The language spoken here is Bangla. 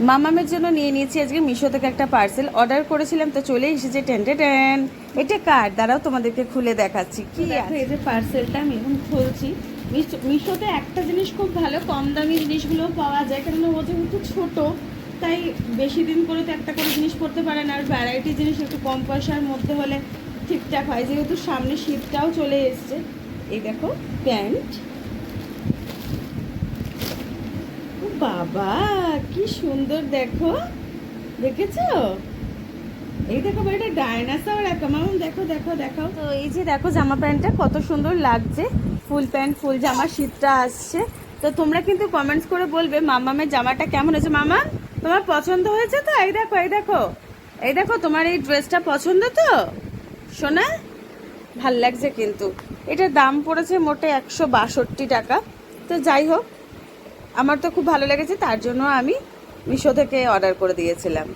মামামের জন্য নিয়ে নিয়েছি আজকে মিশো থেকে একটা পার্সেল। অর্ডার করেছিলাম তো চলে এসেছে টেন্টে টেন এটা কার? দ্বারাও তোমাদেরকে খুলে দেখাচ্ছি। কি এই যে পার্সেলটা আমি এখন খুলছি। মিশো- মিশোতে একটা জিনিস খুব ভালো কম দামি জিনিসগুলো পাওয়া যায় কারণ ও যেহেতু ছোট তাই বেশি দিন করে তো একটা করে জিনিস পড়তে পারে না। আর ভ্যারাইটি জিনিস একটু কম পয়সার মধ্যে হলে ঠিকঠাক হয় যেহেতু সামনে শীতটাও চলে এসছে। এই দেখো প্যান্ট ও বাবা, কি সুন্দর দেখো। দেখেছ? এই দেখো এটা ডাইনাসর একটা মামুন দেখো দেখো দেখো। তো এই যে দেখো জামা প্যান্টটা, কত সুন্দর লাগছে। ফুল প্যান্ট, ফুল জামা শীতটা আসছে। তো তোমরা কিন্তু কমেন্টস করে বলবে মামামের জামাটা কেমন হয়েছে? মামা তোমার পছন্দ হয়েছে তো? এই দেখো এই দেখো। এই দেখো, তোমার এই ড্রেসটা পছন্দ তো? শোনা ভালো লাগছে কিন্তু। এটার দাম পড়েছে মোটে একশো বাষট্টি টাকা। তো যাই হোক আমার তো খুব ভালো লেগেছে তার জন্য আমি মিশো থেকে অর্ডার করে দিয়েছিলাম।